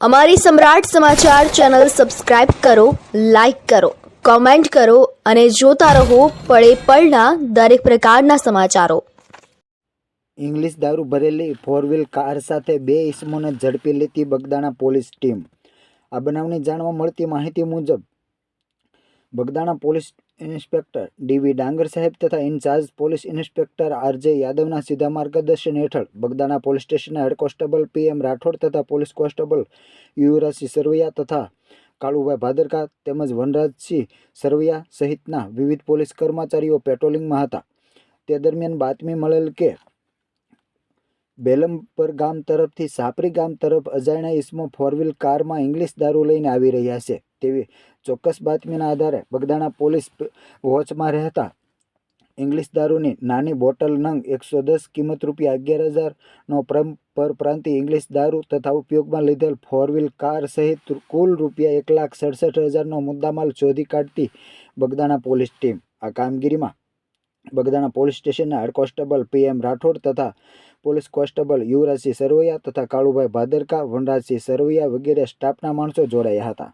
અમારી Samrat Samachar channel subscribe કરો, like કરો, કોમેન્ટ કરો અને જોતા રહો પળે પળના દરેક પ્રકારના સમાચારો. ઇંગ્લિશ દારૂ ભરેલી ફોર વ્હીલ કાર સાથે બે ઇસમોને ઝડપી લેતી બગદાણા પોલીસ ટીમ. આ બનાવની જાણવા મળતી માહિતી મુજબ બગદાણા પોલીસ ઇન્સ્પેક્ટર ડીવી ડાંગર સાહેબ તથા incharge police inspector R J યાદવના સીધા માર્ગદર્શન હેઠળ બગદાણા પોલીસ સ્ટેશનના હેડ કોન્સ્ટેબલ પીએમ રાઠોડ તથા પોલીસ કોન્સ્ટેબલ યુવરાજસિંહ સરવૈયા તથા કાળુભાઈ ભાદરકા તેમજ વનરાજસિંહ સરવૈયા સહિતના વિવિધ પોલીસ કર્મચારીઓ પેટ્રોલિંગમાં હતા. તે દરમિયાન બાતમી મળેલ કે બેલમપર ગામ તરફથી સાપરી ગામ તરફ અજાણ્યા ઇસમો ફોર વ્હીલ કારમાં ઇંગ્લિશ દારૂ લઈને આવી રહ્યા છે. તેવી ચોક્કસ બાતમીના આધારે બગદાણા પોલીસ વોચમાં રહેતા ઇંગ્લિશ દારૂની નાની બોટલ નંગ એકસો દસ કિંમત રૂપિયા અગિયાર હજારનો પરપ્રાંતિ ઇંગ્લિશ દારૂ તથા ઉપયોગમાં લીધેલ ફોર વ્હીલ કાર સહિત કુલ રૂપિયા એક લાખ સડસઠ હજારનો મુદ્દામાલ શોધી કાઢતી બગદાણા પોલીસ ટીમ. આ કામગીરીમાં બગદાણા પોલીસ સ્ટેશનના હેડ કોન્સ્ટેબલ પીએમ રાઠોડ તથા પોલીસ કોન્સ્ટેબલ યુવરાજસિંહ સરવૈયા તથા કાળુભાઈ ભાદરકા, વનરાજસિંહ સરવૈયા વગેરે સ્ટાફના માણસો જોડાયા હતા.